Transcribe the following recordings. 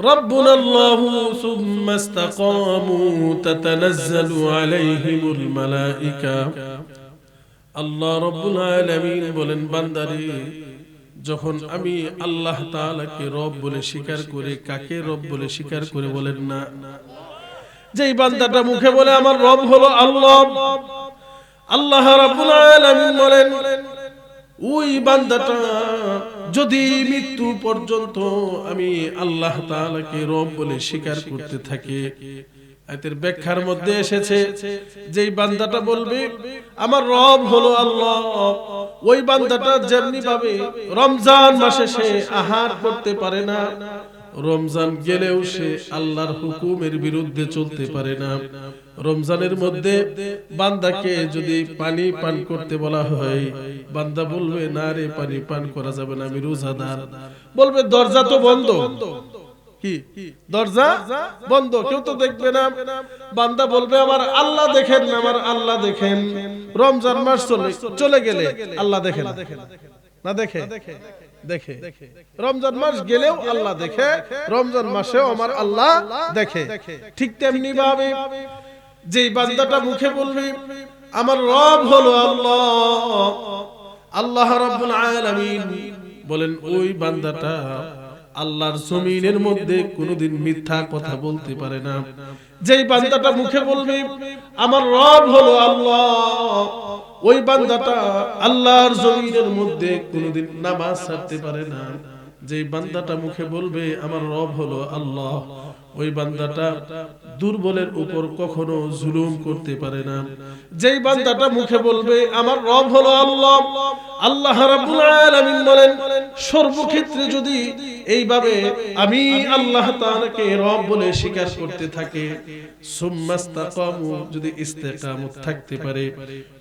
ربنا الله ثم استقاموا تتنزل عليهم الملائكة আল্লাহ রব্বুল আলামিন বলেন বান্দারে যখন আমি আল্লাহ তাআলাকে রব বলে স্বীকার করে কাকে রব বলে স্বীকার করে বলেন না যেই বান্দাটা মুখে বলে আমার রব হলো আল্লাহ আল্লাহ রাব্বুল আলামিন বলেন ওই বান্দাটা যদি মৃত্যু পর্যন্ত আমি আল্লাহ তাআলাকে রব বলে স্বীকার করতে থাকি আয়াতের ব্যাখ্যার মধ্যে এসেছে, যেই বান্দাটা বলবে, আমার রব হলো আল্লাহ। ওই বান্দাটা যেমনি ভাবে রমজান মাসে সে আহার করতে পারে না, রমজান গেলেও সে আল্লাহর হুকুমের বিরুদ্ধে চলতে পারে না। রমজানের মধ্যে বান্দাকে যদি পানি পান করতে বলা হয়, বান্দা বলবে, না রে, পানি পান করা যাবে না, আমি রোজাদার। বলবে, দরজা তো বন্ধ। দরজা বন্ধ? কেউ তো দেখবে না। বান্দা বলবে, আমার আল্লাহ দেখেন, আমার আল্লাহ দেখেন। রমজান মাস চলে চলে গেলে আল্লাহ দেখেন না। দেখে? দেখে। রমজান মাস গেলেও আল্লাহ দেখে, রমজান মাসেও আমার আল্লাহ দেখে। ঠিক তেমনি ভাবে যেই বান্দাটা মুখে বলবে আমার রব হলো আল্লাহ। আল্লাহ রাব্বুল আলামিন বলেন ওই বান্দাটা আল্লাহর জমিনের মধ্যে কোনোদিন মিথ্যা কথা বলতে পারে না। যেই বান্দাটা মুখে বলবে আমার রব হলো আল্লাহ। ওই বান্দাটা আল্লাহর জমিনের মধ্যে কোনোদিন নামাজ ছাড়তে পারে না। যেই বান্দাটা মুখে বলবে আমার রব হলো আল্লাহ। ওই বান্দাটা দুর্বলের উপর কখনো জুলুম করতে পারে না। যেই বান্দাটা মুখে বলবে, আমার রব হলো আল্লাহ। আল্লাহ বলেন, সর্বক্ষেত্রে যদি এইভাবে আমি আল্লাহ তাআলাকে রব বলে স্বীকার করতে থাকে। সুম্মাস্তাকামু যদি ইস্তেকামত থাকতে পারে।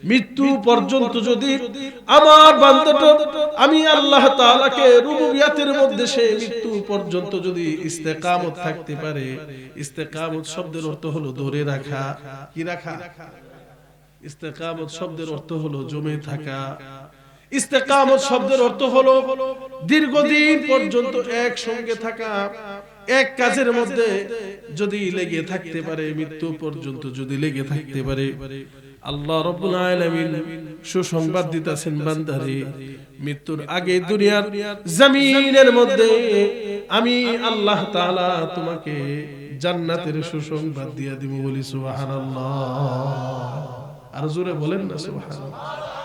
মৃত্যু পর্যন্ত যদি আমার বান্দাটা আমি আল্লাহ তাআলাকে রুবুবিয়াতের মধ্যে সে মৃত্যু পর্যন্ত যদি ইস্তেকামত থাকতে পারে। ইস্তেকামত শব্দের অর্থ হলো ধরে রাখা। কি রাখা? ইস্তেকামত শব্দের অর্থ হলো জমে থাকা। ইস্তেকামত শব্দের অর্থ হলো দীর্ঘদিন পর্যন্ত এক সঙ্গে থাকা, এক কাজের মধ্যে যদি লেগে থাকতে পারে, মৃত্যু পর্যন্ত যদি লেগে থাকতে পারে, আল্লাহ রব্বুল আলামিন সুসংবাদ দিতেছেন বান্দারে, মৃত্যুর আগে দুনিয়ার জমিনের মধ্যে আমি আল্লাহ তাআলা তোমাকে জান্নাতের সুসংবাদ দিয়া দিব বলি সুবহানাল্লাহ। আর জোরে বলেন না সুবহানাল্লাহ।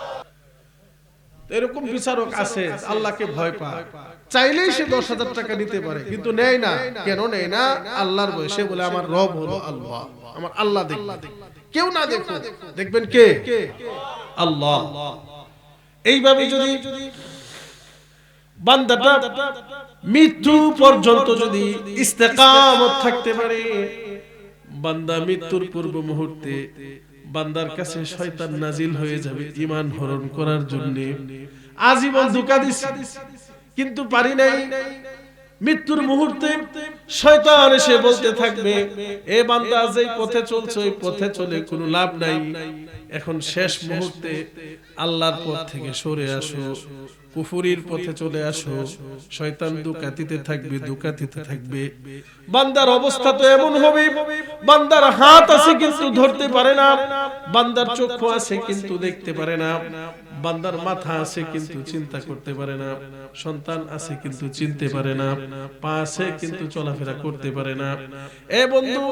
এরকম বিচারক আছে আল্লাহকে ভয় পায়। চাইলেই সে দশ হাজার টাকা নিতে পারে কিন্তু নেয় না। কেন নেয় না? আল্লাহর ভয় সে বলে আমার রব হলো আল্লাহ। আমার আল্লাহ। দেখবে। কেউ না দেখো দেখবেন কে? আল্লাহ। এইভাবে যদি বান্দাটা মৃত্যু পর্যন্ত যদি ইস্তেকামত থাকতে পারে বান্দা মৃত্যুর পূর্ব মুহূর্তে বান্দার কাছে শয়তান নাজিল হয়ে যাবে ইমান হরণ করার জন্য। আজীবন ধোকা দিছি। কিন্তু পারি নাই। মৃত্যুর মুহূর্তে শয়তান এসে বলতে থাকবে এ বান্দা যেই পথে চলছে ওই পথে চলে কোনো লাভ নাই। এখন শেষ মুহূর্তে আল্লাহর পথ থেকে সরে আসো। কুফুরির পথে চলে আসো। শয়তান দুকাতিতে থাকবে দুকাতিতে থাকবে বান্দার অবস্থা তো এমন হবে বান্দার হাত আছে কিন্তু ধরতে পারে না। বান্দার চক্ষু আছে কিন্তু দেখতে পারে না। বান্দার মাথা আছে কিন্তু চিন্তা করতে পারে না, সন্তান আছে কিন্তু চিনতে পারে না, পা আছে কিন্তু চলাফেরা করতে পারে না। এ বন্ধু,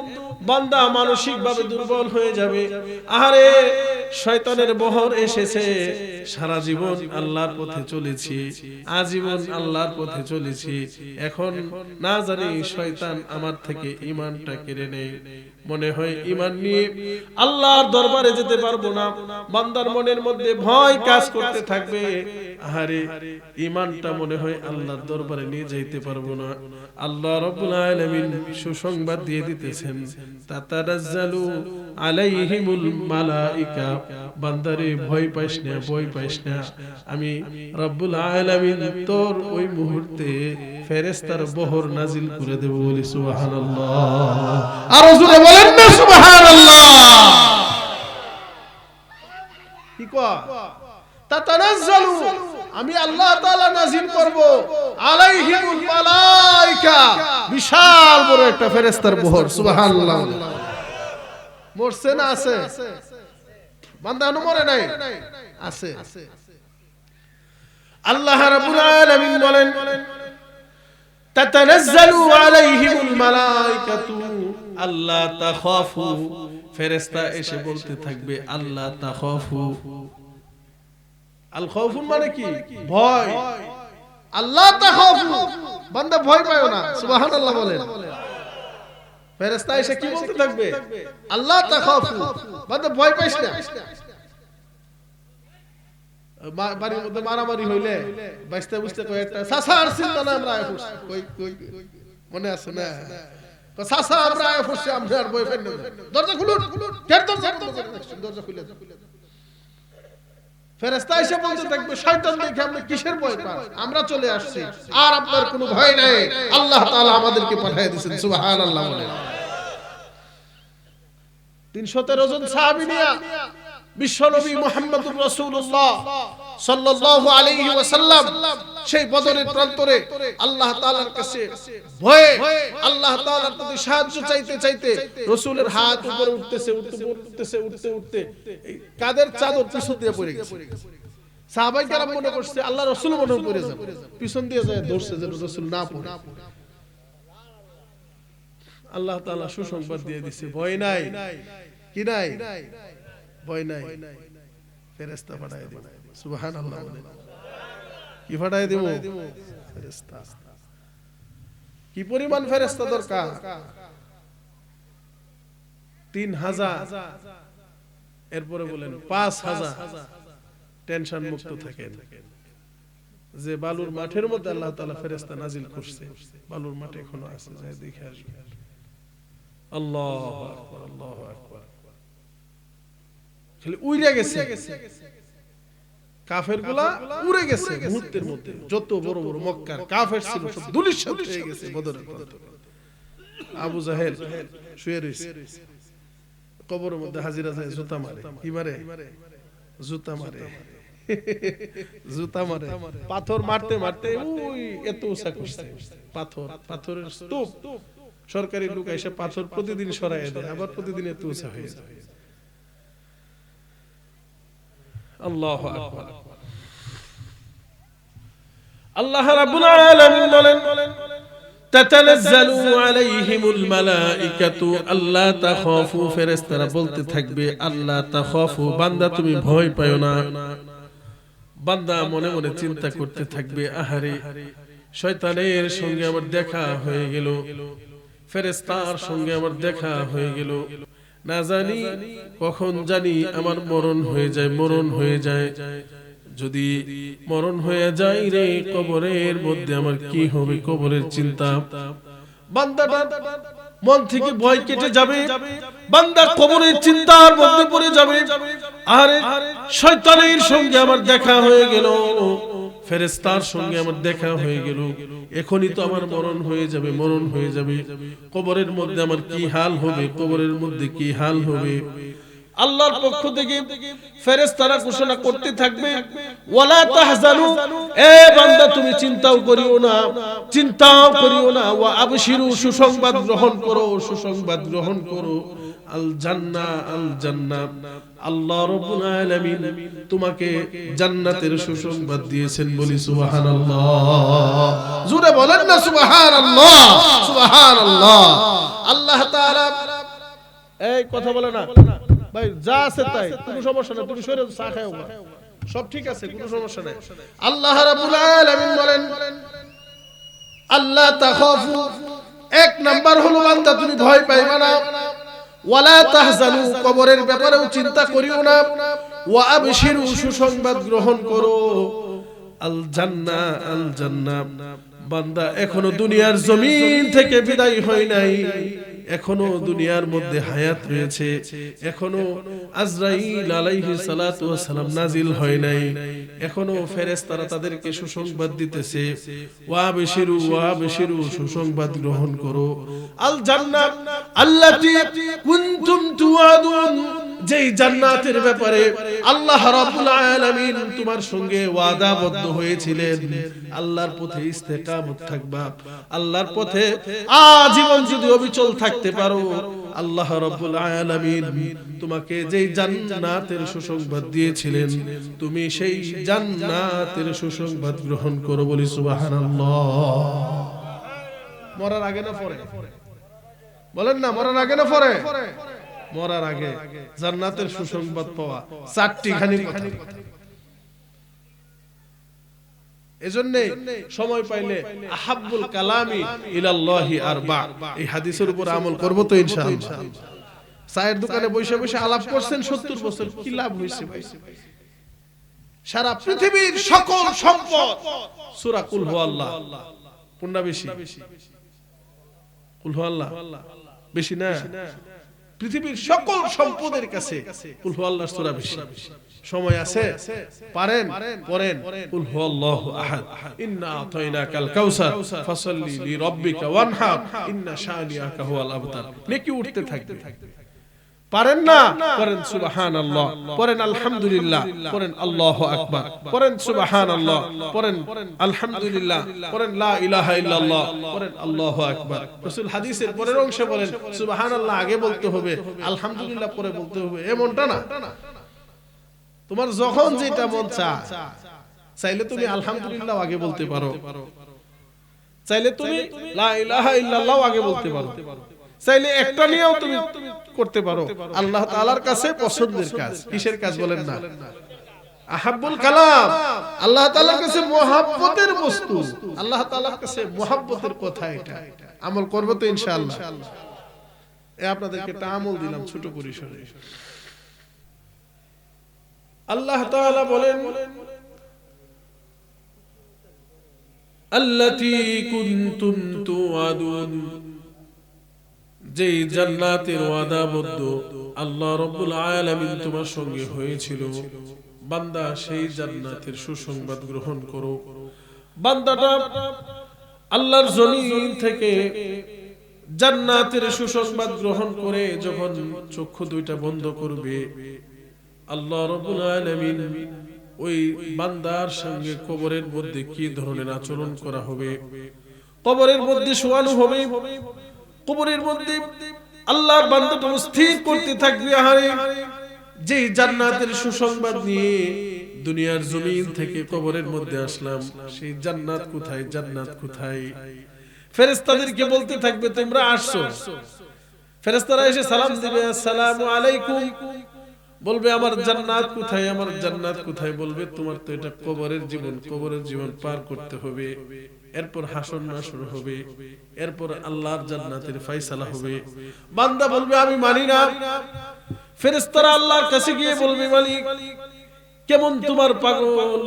বান্দা মানসিক ভাবে দুর্বল হয়ে যাবে। আহারে, শয়তানের বহর এসেছে। সারা জীবন আল্লাহর পথে চলেছি, আজীবন আল্লাহর পথে চলেছি। এখন না জানি শয়তান আমার থেকে ইমানটা কেড়ে নেই মনে হয় ইমান নিয়ে আল্লাহর দরবারে যেতে পারব না। বান্দার মনের মধ্যে ভয় কাজ করতে থাকবে। আহারে ইমানটা মনে হয় আল্লাহর দরবারে নিয়ে যাইতে পারব না। আল্লাহ রাব্বুল আলামিন সুসংবাদ দিয়ে দিতেছেন। তাতারাজ্জালু আলাইহিমুল মালাইকা। বান্দারে ভয় পাইস না ভয় পাইস না। আমি রব্বুল আলামিন তোর ওই মুহূর্তে ফেরেশতার বহর নাজিল করে দেব বলি সুবহানাল্লাহ। আর জোরে বলেন না সুবহানাল্লাহ। কি কয়? আমি আল্লাহ তাআলা করব। বিশাল বড় একটা ফেরেশতার বহর সুবহানাল্লাহ। মরছে না আছে? বান্দা মরে নাই? আছে। আল্লাহ রাব্বুল আলামিন বলেন, তাতানাজ্জালু আলাইহিমুল মালাইকাতু। আল্লাহ তাখাফু। ফেরেশতা এসে বলতে থাকবে, আল্লাহ তাখাফু। আল খাউফুন মানে কি? ভয়। আল্লাহ তাখাফু বান্দা ভয় পায় না। সুবহানাল্লাহ বলেন এসে কি বলতে থাকবে? আল্লাহ তাখাফু বান্দা ভয় পাইস না। বাড়ির মধ্যে মারামারি হইলে বাইসতে বুঝতে কয় একটা সাসা আর চিন্তা না আমরা। কই কই। মনে আছে না? সাসা আমরা ফুসছি, আমরা আর বই দরজা খুলুন। দরজা রাখছেন? দরজা খুলে দাও। ফেরেশতা এসে বলতে থাকবে শয়তান দেখে আপনি কিসের ভয় পান? আমরা চলে আসছি। আর আপনার কোনো ভয় নাই। আল্লাহ তাআলা আমাদেরকে পাঠিয়ে দিয়েছেন। সুবহানাল্লাহ বলে। 313 জন সাহাবী নিয়া বিশ্বনবী মুহাম্মদুর রাসূলুল্লাহ সাল্লাল্লাহু আলাইহি ওয়াসাল্লাম সেই বদরের প্রান্তরে আল্লাহ তাআলার কাছে ভয়ে আল্লাহ তাআলার প্রতি সাহায্য চাইতে চাইতে রাসূলের হাত উপরে উঠতেছে, উঠতে উঠতেছে, উঠতে উঠতে এই কাদের চাদর পিছন দিয়ে পড়ে গেছে। সাহাবাই কেরাম মনে করছে, আল্লাহ রাসূল মনে পড়ে যাবে। পিছন দিয়ে যায় ধরছে যেন রাসূল না পড়ে। আল্লাহ তাআলা সুসংবাদ দিয়ে দিছে, ভয় নাই, কি নাই? নাই। ফেরেশতা পাঠায় দিব। সুবহানাল্লাহ বলেন। কি পাঠায় দিব? ফেরেশতা। কি পরিমাণ ফেরেশতা দরকার? তিন হাজার। এরপরে বলেন, পাঁচ হাজার। টেনশন মুক্ত থাকেন। যে বালুর মাঠের মধ্যে আল্লাহ তালা ফেরেশতা নাজিল করছে, বালুর মাঠে এখনও আছে, যাই দেখে আসবে। আল্লাহু আল্লাহু আকবার। খালি উইরে গেছে। কাফেরগুলা উড়ে গেছে। মুহূর্তের মধ্যে। যত বড় বড় মক্কার কাফের ছিল সব দুলিশাত হয়ে গেছে বদরের। আবু জাহেল শুয়ে রয়েছে কবরের মধ্যে হাজিরা যায় জুতা মারে। কি মারে? জুতা মারে। জুতা মারে। পাথর মারতে মারতে ওই এত উঁচা করছে। পাথর পাথরের স্তূপ। সরকারি লোক এসে পাথর প্রতিদিন সরাই দেয় আবার প্রতিদিন এত উঁচা হয়ে যায়। আল্লাহ আকবার আল্লাহ রাব্বুল আলামিন বলেন تتنزل عليهم الملائكة আল্লাহ তাখাফু ফেরেশতারা বলতে থাকবে আল্লাহ তাখাফু বান্দা তুমি ভয় পায়ো না বান্দা মনে মনে চিন্তা করতে থাকবে আহারে শয়তানের সঙ্গে আমার দেখা হয়ে গেল ফেরেশতার সঙ্গে আমার দেখা হয়ে গেল না জানি কখন জানি আমার মরণ হয়ে যায়, মরণ হয়ে যায়। যদি মরণ হয়ে যায় রে কবরের মধ্যে আমার কি হবে? কবরের চিন্তা। মন থেকে ভয় কেটে যাবে। বান্দা কবরের চিন্তার মধ্যে পড়ে যাবে। আরে, শয়তানের সঙ্গে আমার দেখা হয়ে গেল। ফেরেস্তার সঙ্গে আমার দেখা হয়ে গেল। এখনই তো আমার মরণ হয়ে যাবে, মরণ হয়ে যাবে। কবরের মধ্যে আমার কি হাল হবে, কবরের মধ্যে কি হাল হবে? আল্লাহর পক্ষ থেকে ফেরেশতারা ঘোষণা করতে থাকবে, ওয়ালা তাহজানু, এ বান্দা তুমি চিন্তাও করিও না, চিন্তাও করিও না, ওয়া আবশিরু, সুসংবাদ গ্রহণ করো, সুসংবাদ গ্রহণ করো, আল আল আল্লাহ রাব্বুল আলামিন তোমাকে জান্নাতের সুসংবাদ দিয়েছেন বলি সুবহানাল্লাহ। জোরে বলেন না সুবহানাল্লাহ সুবহানাল্লাহ। আল্লাহ তাআলা, এই কথা বলে না। ভাই, যা আছে তাই, কোনো সমস্যা নাই, তুমি সরে চা খাও সব ঠিক আছে, কোনো সমস্যা নাই। আল্লাহ রাব্বুল আলামিন বলেন আল্লাহ তাখাফু এক নাম্বার হলো, বান্দা, তুমি ভয় পাইবা না। ওয়ালা তাহজানু কবরের ব্যাপারেও চিন্তা করিও না। ওয়া আবশিরু সুসংবাদ গ্রহণ করো। আল জান্নাহ আল জান্নাহ বান্দা, এখনও দুনিয়ার জমিন থেকে বিদায় হয় নাই। এখনও দুনিয়ার মধ্যে হায়াত রয়েছে। এখনও আজরাইল আলাইহিস সালাতু সালাম নাজিল হয় নাই। এখনও ফেরেশতারা তাদেরকে সুসংবাদ দিতেছে। ওয়া বিশিরু ওয়া বিশিরু সুসংবাদ গ্রহণ করো। আল জান্নাত আল্লাতী কুনতুম তুআদুন যেই জান্নাতের ব্যাপারে আল্লাহ রাব্বুল আলামিন তোমার সঙ্গে ওয়াদাবদ্ধ হয়েছিলেন। আল্লাহর পথে ইস্তেকামত থাকবা। আল্লাহর পথে আজীবন যদি অবিচল থাকতে পারো। আল্লাহ রাব্বুল আলামিন তোমাকে যেই জান্নাতের সুসংবাদ দিয়েছিলেন, তুমি সেই জান্নাতের সুসংবাদ গ্রহণ করো বলি সুবহানাল্লাহ। মরার আগে না পরে? বলেন না, মরার আগে না পরে? মরার আগে। জান্নাতের সুসংবাদ পাওয়া চারটি খানি কথা। এজন্য সময় পাইলে আহাব্বুল কালামি ইলাল্লাহি আরবা। এই হাদিসের উপর আমল করব তো ইনশাআল্লাহ। চায়ের দোকানে বসে বসে আলাপ করছেন 70 বছর, কি লাভ হইছে ভাই? সারা পৃথিবীর সকল সম্পদ সূরা কুল হুয়াল্লাহ কোনটা বেশি? কুল হুয়াল্লাহ বেশি না? পৃথিবীর সকল সম্পদের কাছে কুল আল্লাহ সূরা বেশি। সময় আছে পারেন পড়েন কুল আল্লাহ আহাদ। ইন্না আতাইনাকাল কাউসার। ফাসাল্লি লিরাব্বিকা ওয়ানহার। ইন্না শানিয়াকা হুয়াল আবতার। নেকি উঠতে থাকবে। পারেন না? করেন সুবহানাল্লাহ। পড়েন আলহামদুলিল্লাহ। পড়েন আল্লাহু আকবার। পড়েন সুবহানাল্লাহ। পড়েন আলহামদুলিল্লাহ। পড়েন লা ইলাহা ইল্লাল্লাহ। পড়েন আল্লাহু আকবার। রাসূল হাদিসের পরের অংশে বলেন সুবহানাল্লাহ আগে বলতে হবে আলহামদুলিল্লাহ পরে বলতে হবে। এমনটা না। তোমার যখন যেটা মন চায় চাইলে তুমি আলহামদুলিল্লাহ আগে বলতে পারো। চাইলে তুমি লা ইলাহা ইল্লাল্লাহ আগে বলতে পারো। চাইলে একটা নিয়েও তুমি করতে পারো। আল্লাহ তাআলার কাছে পছন্দের কাজ। কিসের কাজ বলেন না। আহাব্বুল কালাম। আল্লাহ তাআলার কাছে মোহাব্বতের বস্তু। আল্লাহ তাআলার কাছে মোহাব্বতের কথা এটা। আমল করব তো ইনশাআল্লাহ। এ আপনাদেরকে একটা আমল দিলাম ছোট পরিসরে। আল্লাহ তাআলা বলেন আল্লাতী কুনতুম তুআদুন। যেই জান্নাতের ওয়াদাবদ্ধ আল্লাহ রব্বুল আলামিন তোমার সঙ্গে হয়েছিল। বান্দা, সেই জান্নাতের সুসংবাদ গ্রহণ করো। বান্দাটা আল্লাহর জমিন থেকে জান্নাতের সুসংবাদ গ্রহণ করে যখন চক্ষু দুইটা বন্ধ করবে, আল্লাহ রব্বুল আলামিন ওই বান্দার সঙ্গে কবরের মধ্যে কি ধরনের আচরণ করা হবে? কবরের মধ্যে শোয়ানো হবে। কবরের মধ্যে আল্লাহর বান্দাটা স্থির করতে থাকবে, আহারে। যে জান্নাতের সুসংবাদ নিয়ে দুনিয়ার জমিন থেকে কবরের মধ্যে আসলাম, সেই জান্নাত কোথায় জান্নাত কোথায়? ফেরেশতাদেরকে বলতে থাকবে, তোমরা আসছো। ফেরেশতারা এসে সালাম দিবে, আসসালামু আলাইকুম। বলবে, আমার জান্নাত কোথায়, আমার জান্নাত কোথায়? বলবে, তোমার তো এটা কবরের জীবন কবরের জীবন পার করতে হবে। এরপর হাসন নাসর হবে এরপর আল্লাহর জান্নাতের ফয়সালা হবে। বান্দা বলবে আমি মানি না। ফেরেশতারা আল্লাহর কাছে গিয়ে বলবে মালিক কেমন তোমার পাগল?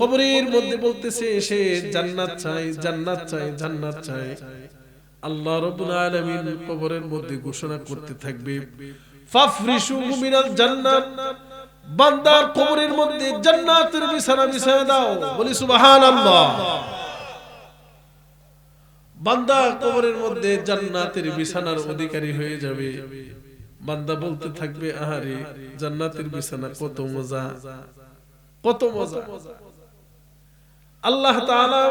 কবরের মধ্যে বলতেছে সে জান্নাত চাই জান্নাত চাই জান্নাত চাই আল্লাহ রাব্বুল আলামিন কবরের মধ্যে ঘোষণা করতে থাকবে ফাফরিশুহু মিনাল জান্নাত। বান্দার কবরের মধ্যে জান্নাতের বিছানা বিছানা দাও। বলি সুবহানাল্লাহ। বান্দা কবরের মধ্যে জান্নাতের বিছানার অধিকারী হয়ে যাবে। বান্দা বলতে থাকবে, আহারে, জান্নাতের বিছানা কত মজা কত মজা। আল্লাহ তাআলা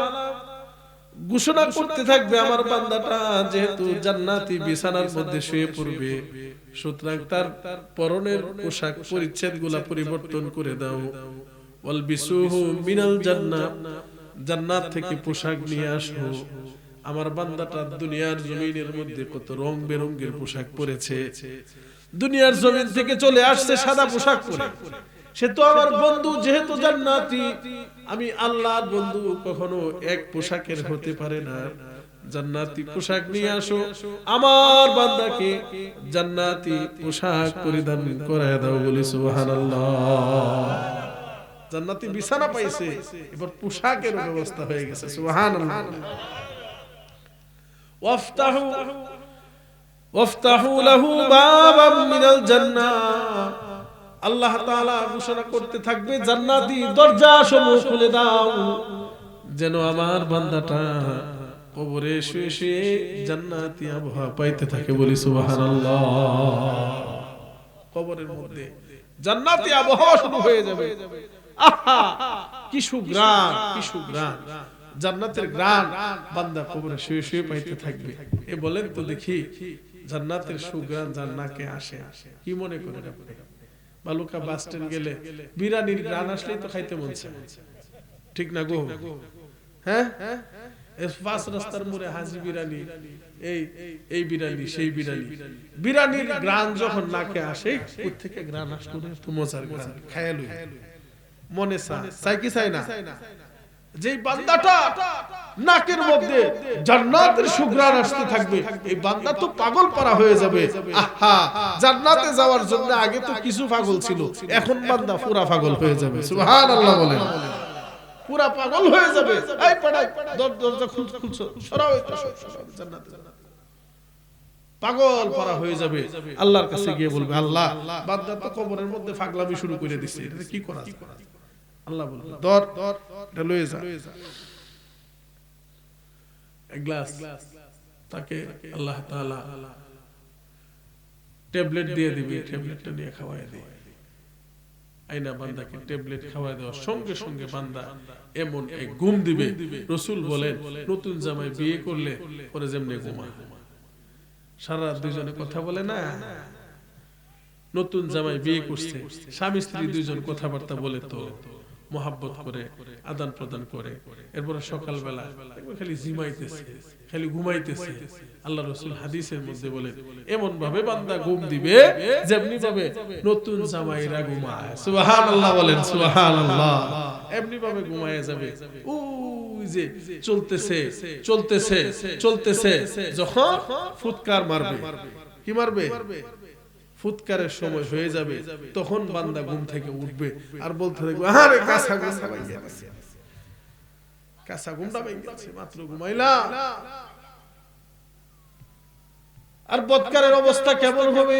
ঘোষণা করতে থাকবে, আমার বান্দাটা যেহেতু জান্নাতি বিছানার মধ্যে শুয়ে পড়বে, সুতরাং তার পরনের পোশাক পরিচ্ছেদগুলা পরিবর্তন করে দাও। ওয়ালবিসুহু মিনাল জান্নাত জান্নাত থেকে পোশাক নিয়ে আসো। আমার বান্দাটা দুনিয়ার জমিনের মধ্যে কত রং বেরঙ্গের পোশাক পরেছে। দুনিয়ার জমিন থেকে চলে আসছে সাদা পোশাক পরে। সে তো আমার বন্ধু, যেহেতু জান্নাতি, আমি আল্লাহর বন্ধু কখনো এক পোশাকের হতে পারে না। জান্নাতি পোশাক নিয়ে আসো, আমার বান্দাকে জান্নাতি পোশাক পরিধান করায় দাও বলি সুবহানাল্লাহ। জান্নাতি বিছানা পাইছে, এবার পোশাকের ব্যবস্থা হয়ে গেছে, সুবহানাল্লাহ। ওয়াফতাহু ওয়াফতাহু লাহু বাবাম মিনাল জান্নাহ। আল্লাহ তাআলা ঘোষণা করতে থাকবে, জান্নাতি দরজা সমূহ খুলে দাও, যেন আমার বান্দাটা কবরে শুয়ে শুয়ে জান্নাতি আবহাওয়া পাইতে থাকে বলি সুবহানাল্লাহ। কবরের মধ্যে জান্নাতি আবহাওয়া শুরু হয়ে যাবে। আহা, কি সুগ্রাণ কি সুগ্রাণ জান্নাতের গ্রাণ বান্দা কবরে শুয়ে শুয়ে পাইতে থাকবে। এ বলেন তো দেখি জান্নাতের সুগ্রাণ জান্নাকে আসে। কি মনে করেন বালুকা বাস স্ট্যান্ড গেলে বিরানির গ্রাণ আসলেই তো খাইতে মন ঠিক না গো? হ্যাঁ? পাঁচ রাস্তার মোড়ে হাজি বিরানি, এই এই বিরানি, সেই বিরানি। বিরানির গ্রান যখন নাকে আসে কোথ থেকে তো মজার মনে চা চাই কি চাই না? যেই বান্দাটা নাকের মধ্যে জান্নাতের সুগ্রাণ আসতে থাকবে, এই বান্দা তো পাগল পারা হয়ে যাবে। আহা, জান্নাতে যাওয়ার জন্য আগে তো কিছু পাগল ছিল, এখন বান্দা পুরা পাগল হয়ে যাবে, সুবহানাল্লাহ বলেন। পুরা পাগল হয়ে যাবে। এই পাড়াই দর দরজা খুল খুলছো, সরাও এটা জান্নাতে পাগল পারা হয়ে যাবে। আল্লাহর কাছে গিয়ে বলবে, আল্লাহ, বান্দা তো কবরের মধ্যে পাগলামি শুরু করে দিছে এটা কি করা যায়? আল্লাহ বলবে এটা লয়ে যা। এক গ্লাস। তাকে আল্লাহ তাআলা ট্যাবলেট দিয়ে দিবে ট্যাবলেটটা নিয়ে খাওয়াই দিয়ে আইনা বান্দাকে ট্যাবলেট খাওয়াই দেওয়ার সঙ্গে সঙ্গে বান্দা এমন এক ঘুম দিবে। রসুল বলেন নতুন জামাই বিয়ে করলে পরে যেমনি ঘুমায়। সারা দুজনে কথা বলে না। নতুন জামাই বিয়ে করছে। স্বামী স্ত্রী দুইজন কথাবার্তা বলে তো। মোহাব্বত করে, আদান প্রদান করে। এরপরে সকালবেলা খালি জিমাইতেছে, খালি ঘুমাইতেছে। আল্লাহ রসুল হাদিসের মধ্যে বলেন এমন ভাবে বান্দা ঘুম দিবে যেমনি ভাবে নতুন জামাইরা ঘুমায়। সুবাহান আল্লাহ বলেন সুবাহান আল্লাহ এমনি ভাবে ঘুমায় যাবে। ওই যে চলতেছে চলতেছে চলতেছে, যখন ফুৎকার মারবে। কি মারবে? ফুৎকারের সময় হয়ে যাবে তখন বান্দা ঘুম থেকে উঠবে আর বলতে থাকবে আরে কাঁচা ঘুমটা কাঁচা ঘুমটা ভেঙে গেছে। মাত্র ঘুমাইলাম আর বৎকারের অবস্থা কেমন হবে?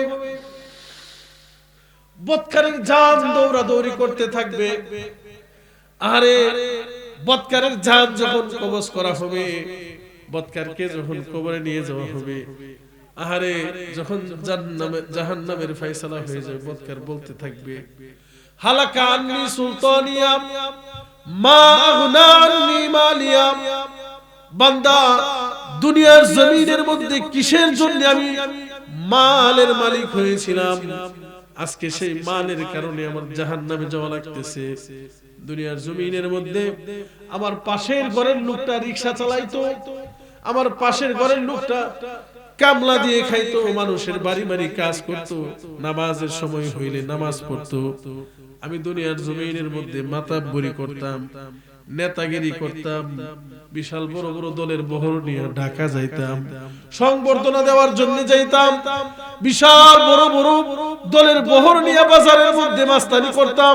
বৎকারের জান দৌড়া দৌড়ি করতে থাকবে। আরে বৎকারের জান যখন কবজ করা হবে বৎকারকে যখন কবরে নিয়ে যাওয়া হবে। আহারে, যখন জাহান্নামে জাহান্নামের ফয়সালা হয়ে যাবে বৎকার বলতে থাকবে, হালাকা আন্নি সুলতানিয়া, মা আগনা আন্নি মালিয়া। বান্দা, দুনিয়ার জমিনের মধ্যে কিসের জন্য আমি মালের মালিক হয়েছিলাম? আজকে সেই মালের কারণে আমার জাহান্নামে যাওয়া লাগতেছে। দুনিয়ার জমিনের মধ্যে আমার পাশের ঘরের লোকটা রিক্সা চালাইতো, আমার পাশের ঘরের লোকটা কামলা দিয়ে খাইতো, মানুষের বাড়ি বাড়ি কাজ করত, নামাজের সময় হইলে নামাজ পড়তো। আমি দুনিয়ার জমিনের মধ্যে মাতাব্বরি করতাম, নেতাগিরি করতাম, বিশাল বড় বড় দলের বহর নিয়ে ঢাকা যাইতাম, সংবর্ধনা দেওয়ার জন্য যাইতাম, বিশাল বড় বড় দলের বহর নিয়ে বাজারের মধ্যে মাস্তানি করতাম।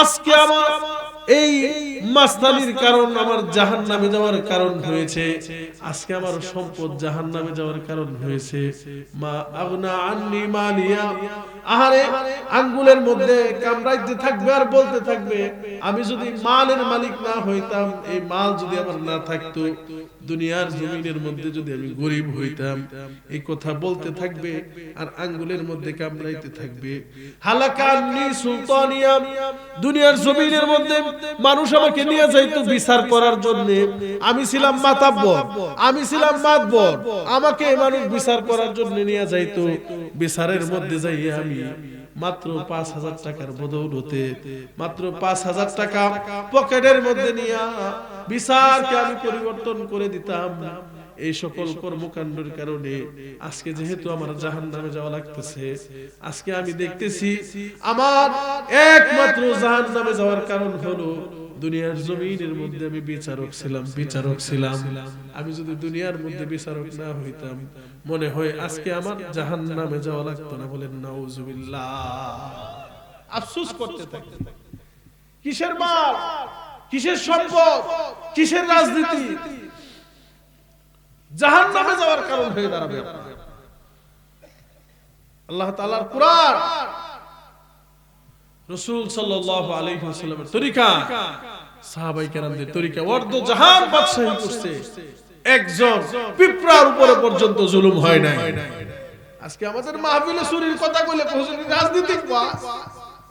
আজকে আমার এই মাস্তানির কারণ, আমার জাহান নামে যাওয়ার কারণ হয়েছে। আজকে আমার সম্পদ জাহান নামে যাওয়ার কারণ হয়েছে। মা আগনা আন্নি মালিয়া। আহারে, আঙ্গুলের মধ্যে কামড়াইতে থাকবে আর বলতে থাকবে, আমি যদি মালের মালিক না হইতাম, এই মাল যদি আমার না থাকতো, দুনিয়ার জমিনের মধ্যে যদি আমি গরিব হইতাম, এই কথা বলতে থাকবে আর আঙ্গুলের মধ্যে কামড়াইতে থাকবে। হালাকান্নি সুলতানিয়া। দুনিয়ার জমিনের মধ্যে মানুষ আমাকে নিয়ে যাইতো বিচার করার জন্য। আমি ছিলাম মাতাব্বর। আমি ছিলাম মাতবর আমাকে মানুষ বিচার করার জন্য নিয়ে যাইতো। বিচারের মধ্যে যাই আমি মাত্র পাঁচ হাজার টাকার বদৌলতে, মাত্র পাঁচ হাজার টাকা পকেটের মধ্যে নিয়ে বিচারকে আমি পরিবর্তন করে দিতাম। এই সকল কর্মকাণ্ডের কারণে আজকে যেহেতু আমার জাহান নামে যাওয়া লাগতেছে, আজকে আমি দেখতেছি আমার একমাত্র জাহান নামে যাওয়ার কারণ হলো দুনিয়ার জমিনের মধ্যে আমি বিচারক ছিলাম বিচারক ছিলাম। আমি যদি দুনিয়ার মধ্যে বিচারক না হইতাম, মনে হয় আজকে আমার জাহান নামে যাওয়া লাগতো না। বলেন, নাউজুবিল্লাহ। আফসোস করতে থাকে। কিসের মাল? কিসের সম্পদ? কিসের রাজনীতি? জাহান নামে যাওয়ার কারণ হয়ে দাঁড়াবে আল্লাহ তাআলার কোরআন রসুল আলাইহি তরিকা, সাহাবাই কেরামদের তরিকা অর্ধ জাহান বাদশাহী করছে একজন পিঁপড়ার উপরে পর্যন্ত জুলুম হয় নাই। আজকে আমাদের মাহফিলে চুরির কথা কইলে রাজনীতিক